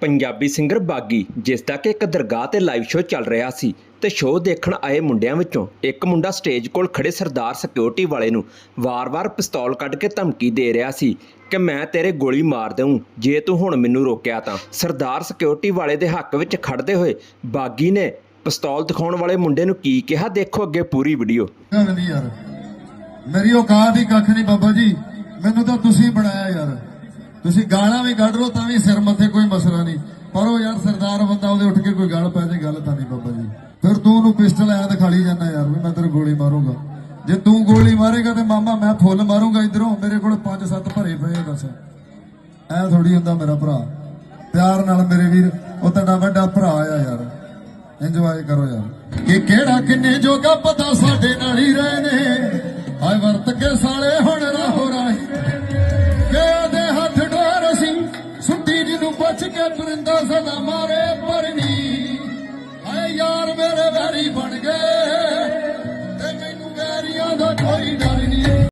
Punjabi singer ਬਾਗੀ, ਜਿਸ ਦਾ ਕਿ ਇੱਕ ਦਰਗਾਹ ਤੇ ਲਾਈਵ ਸ਼ੋਅ ਚੱਲ ਰਿਹਾ ਸੀ ਤੇ ਸ਼ੋਅ ਦੇਖਣ ਆਏ ਮੁੰਡਿਆਂ ਵਿੱਚੋਂ ਇੱਕ ਮੁੰਡਾ ਸਟੇਜ ਕੋਲ ਖੜੇ ਸਰਦਾਰ ਸਿਕਿਉਰਿਟੀ ਵਾਲੇ ਨੂੰ ਵਾਰ-ਵਾਰ ਪਿਸਤੌਲ ਕੱਢ ਕੇ ਧਮਕੀ ਦੇ ਰਿਹਾ ਸੀ ਕਿ ਮੈਂ ਤੇਰੇ ਗੋਲੀ ਮਾਰ ਦਊਂ, ਜੇ ਤੂੰ ਹੁਣ ਮੈਨੂੰ ਰੋਕਿਆ ਤਾਂ। ਸਰਦਾਰ ਸਿਕਿਉਰਿਟੀ ਵਾਲੇ ਦੇ ਹੱਕ ਵਿੱਚ ਖੜਦੇ ਹੋਏ ਬਾਗੀ ਨੇ ਪਿਸਤੌਲ ਦਿਖਾਉਣ ਵਾਲੇ ਮੁੰਡੇ ਨੂੰ ਕੀ ਕਿਹਾ, ਦੇਖੋ ਅੱਗੇ ਪੂਰੀ ਵੀਡੀਓ ਨਹੀਂ ਮੇਰੀ ਔਕਾਤ ਹੀ ਕੱਖ ਨਹੀਂ ਬਾਬਾ ਜੀ, ਮੈਨੂੰ ਤਾਂ ਤੁਸੀਂ ਬਣਾਇਆ ਯਾਰ। ਤੁਸੀਂ ਗਾਲਾਂ ਵੀ ਕੱਢ ਲਓ, ਤਾਂ ਵੀ ਸਿਰ ਮੱਥੇ ਕੋਈ ਮਸਲਾ ਨਹੀਂ। ਪਰ ਉਹ ਯਾਰ ਸਰਦਾਰ ਬੰਦਾ, ਉਹਦੇ ਉੱਠ ਕੇ ਕੋਈ ਗੱਲ ਪੈ ਜੇ, ਗੱਲ ਤਾਂ ਨਹੀਂ ਬਾਬਾ ਜੀ। ਫਿਰ ਤੂੰ ਉਹਨੂੰ ਪਿਸਟਲ ਐ ਦਿਖਾਲੀ ਜਾਂਦਾ ਯਾਰ ਵੀ ਮੈਂ ਤੇਰੇ ਗੋਲੀ ਮਾਰੂੰਗਾ। ਜੇ ਤੂੰ ਗੋਲੀ ਮਾਰੇਗਾ ਤੇ ਮਾਮਾ ਮੈਂ ਫੁੱਲ ਮਾਰੂੰਗਾ ਇਧਰੋਂ, ਮੇਰੇ ਕੋਲ 5-7 ਭਰੇ ਪਏ ਆ ਦੱਸ ਐ ਥੋੜੀ ਹੁੰਦਾ ਮੇਰਾ ਭਰਾ। ਪਿਆਰ ਨਾਲ ਮੇਰੇ ਵੀਰ, ਉਹ ਤੁਹਾਡਾ ਵੱਡਾ ਭਰਾ ਆ ਯਾਰ। ਇੰਜੋਏ ਕਰੋ ਯਾਰ। ਕਿ ਕਿਹੜਾ ਕਿੰਨੇ ਜੋਗਾ ਪਤਾ ਸਾਡੇ ਨਾਲ ਹੀ ਰਹੇ ਨੇ ਸੁੱਤੀ ਜਿਹਨੂੰ ਪੁੱਛ ਕੇ ਪਰਿੰਦਾ ਸਦਾ ਮਾਰੇ ਪਰਨੀ। ਹਾਏ ਯਾਰ ਮੇਰੇ ਵੈਰੀ ਬਣ ਗਏ ਤੇ ਮੈਨੂੰ ਵੈਰੀਆਂ ਦਾ ਕੋਈ ਡਰ